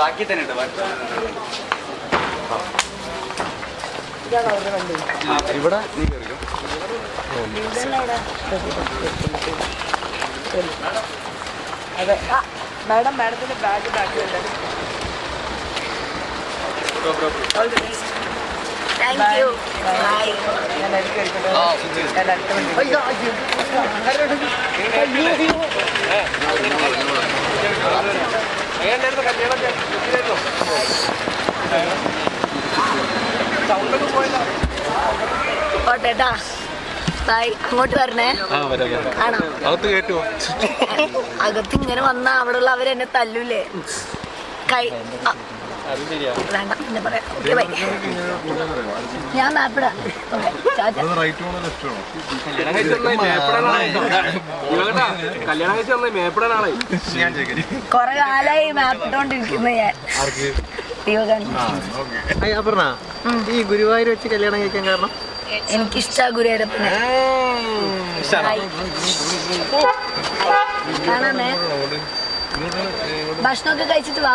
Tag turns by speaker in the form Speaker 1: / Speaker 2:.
Speaker 1: ബാക്കി തന്നെ ഉണ്ട് ബാക്കി ഇവിടെ നീ കയറിയോ
Speaker 2: അതെ. മാഡം മാഡത്തിന്റെ ബാഗ് ബാക്കി
Speaker 3: ഞാൻ യു ബൈ അങ്ങോട്ട് വരണേ. ആണോ?
Speaker 1: അകത്ത് കയറ്റുമോ
Speaker 3: അകത്ത് ഇങ്ങനെ വന്നാ അവിടെയുള്ള അവരെന്നെ തല്ലൂലേ? കൈ വേണ്ട പിന്നെ പറയാം. ഓക്കെ ബൈ ഞാൻ മാപ്പിടാ കൊറേ കാലായി മാപ്പിട്ടോണ്ടിരിക്കുന്ന ഞാൻ.
Speaker 4: അപർണ ഈ ഗുരുവായൂർ വെച്ച് കല്യാണം കഴിക്കാൻ കാരണം?
Speaker 3: എനിക്കിഷ്ടാ ഗുരുവായൂരപ്പനെ. കാണാമേ? ഭക്ഷണമൊക്കെ കഴിച്ചിട്ട് വാ